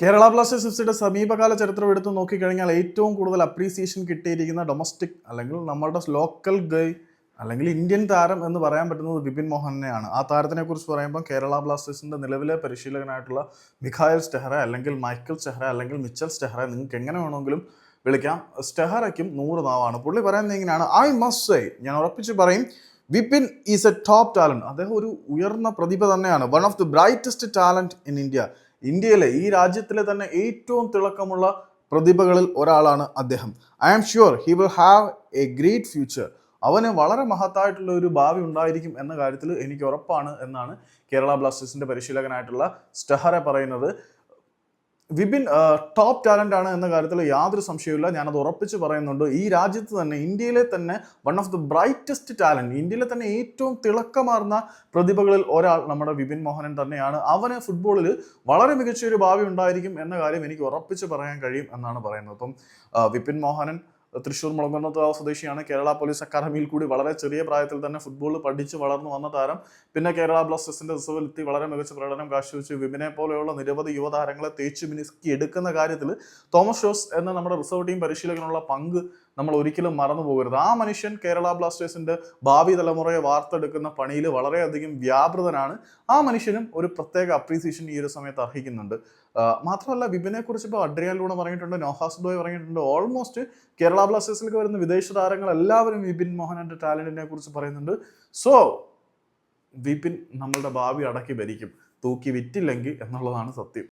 Kerala Blasters എഫ്സിയുടെ സമീപകാല ചരിത്രം എടുത്ത് നോക്കിക്കഴിഞ്ഞാൽ ഏറ്റവും കൂടുതൽ അപ്രീസിയേഷൻ കിട്ടിയിരിക്കുന്ന ഡൊമസ്റ്റിക് അല്ലെങ്കിൽ നമ്മുടെ ലോക്കൽ ഗൈ അല്ലെങ്കിൽ ഇന്ത്യൻ താരം എന്ന് പറയാൻ പറ്റുന്നത് വിപിൻ മോഹനെയാണ്. ആ താരത്തിനെ കുറിച്ച് പറയുമ്പോൾ കേരള ബ്ലാസ്റ്റേഴ്സിന്റെ നിലവിലെ പരിശീലകനായിട്ടുള്ള മിഖായൽ സ്റ്റെഹ്റ അല്ലെങ്കിൽ മൈക്കിൾ സ്റ്റെഹ്റ അല്ലെങ്കിൽ മിച്ചൽ സ്റ്റെഹ്റ നിങ്ങൾക്ക് എങ്ങനെ വേണമെങ്കിലും വിളിക്കാം. സ്റ്റെഹറയ്ക്കും നൂറ് നാവാണ്. പുള്ളി പറയുന്നത് ഇങ്ങനെയാണ്. ഐ മസ്റ്റ് സേ ഞാൻ ഉറപ്പിച്ച് പറയും Vipin is a top talent അദ്ദേഹം ഒരു ഉയർന്ന പ്രതിഭ തന്നെയാണ്. One of the brightest talent in India ഇന്ത്യയിലെ ഈ രാജ്യത്തിലെ തന്നെ ഏറ്റവും തിളക്കമുള്ള പ്രതിഭകളിൽ ഒരാളാണ് അദ്ദേഹം. I am sure he will have a great future അവന് വളരെ മഹത്തായിട്ടുള്ള ഒരു ഭാവി ഉണ്ടായിരിക്കും എന്ന കാര്യത്തിൽ എനിക്ക് ഉറപ്പാണ് എന്നാണ് കേരള ബ്ലാസ്റ്റേഴ്സിന്റെ പരിശീലകനായിട്ടുള്ള സ്റ്റഹറെ പറയുന്നത്. വിപിൻ ടോപ്പ് ടാലന്റ് ആണ് എന്ന കാര്യത്തിൽ യാതൊരു സംശയമില്ല ഞാനത് ഉറപ്പിച്ച് പറയുന്നുണ്ട്. ഈ രാജ്യത്ത് തന്നെ ഇന്ത്യയിലെ തന്നെ one of the brightest talent ഇന്ത്യയിലെ തന്നെ ഏറ്റവും തിളക്കമാർന്ന പ്രതിഭകളിൽ ഒരാൾ നമ്മുടെ വിപിൻ മോഹനൻ തന്നെയാണ്. അവന് ഫുട്ബോളിൽ വളരെ മികച്ച ഒരു ഭാവി ഉണ്ടായിരിക്കും എന്ന കാര്യം എനിക്ക് ഉറപ്പിച്ച് പറയാൻ കഴിയും എന്നാണ് പറയുന്നത്. അപ്പം വിപിൻ മോഹനൻ തൃശ്ശൂർ മുളങ്കുന്നത്താവ് സ്വദേശിയാണ് കേരള പോലീസ് അക്കാദമിയിൽ കൂടി വളരെ ചെറിയ പ്രായത്തിൽ തന്നെ ഫുട്ബോൾ പഠിച്ച് വളർന്നു വന്ന താരം. പിന്നെ കേരള ബ്ലാസ്റ്റേഴ്സിന്റെ റിസർവിൽ എത്തി വളരെ മികച്ച പ്രകടനം കാഴ്ചവെച്ച്. വിമിനെ പോലെയുള്ള നിരവധി യുവതാരങ്ങളെ തേച്ച് മിനുക്കി എടുക്കുന്ന കാര്യത്തിൽ തോമസ് ഷോസ് എന്ന നമ്മുടെ റിസർവ് ടീം പരിശീലകനുള്ള പങ്ക് നമ്മൾ ഒരിക്കലും മറന്നു പോകരുത്. ആ മനുഷ്യൻ കേരള ബ്ലാസ്റ്റേഴ്സിന്റെ ഭാവി തലമുറയെ വാർത്തെടുക്കുന്ന പണിയിൽ വളരെയധികം വ്യാപൃതനാണ്. ആ മനുഷ്യനും ഒരു പ്രത്യേക അപ്രീസിയേഷൻ ഈ ഒരു സമയത്ത് അർഹിക്കുന്നുണ്ട്. മാത്രമല്ല വിപിനെ കുറിച്ച് ഇപ്പോൾ അഡ്രിയാലൂടെ പറഞ്ഞിട്ടുണ്ട് നോഹാസ് ഡോയ് പറഞ്ഞിട്ടുണ്ട്. ഓൾമോസ്റ്റ് കേരള ബ്ലാസ്റ്റേഴ്സിലേക്ക് വരുന്ന വിദേശ താരങ്ങൾ എല്ലാവരും വിപിൻ മോഹനന്റെ ടാലന്റിനെ കുറിച്ച് പറയുന്നുണ്ട്. സോ വിപിൻ നമ്മളുടെ ഭാവി അടക്കി ഭരിക്കും. തൂക്കി വിറ്റില്ലെങ്കിൽ എന്നുള്ളതാണ് സത്യം.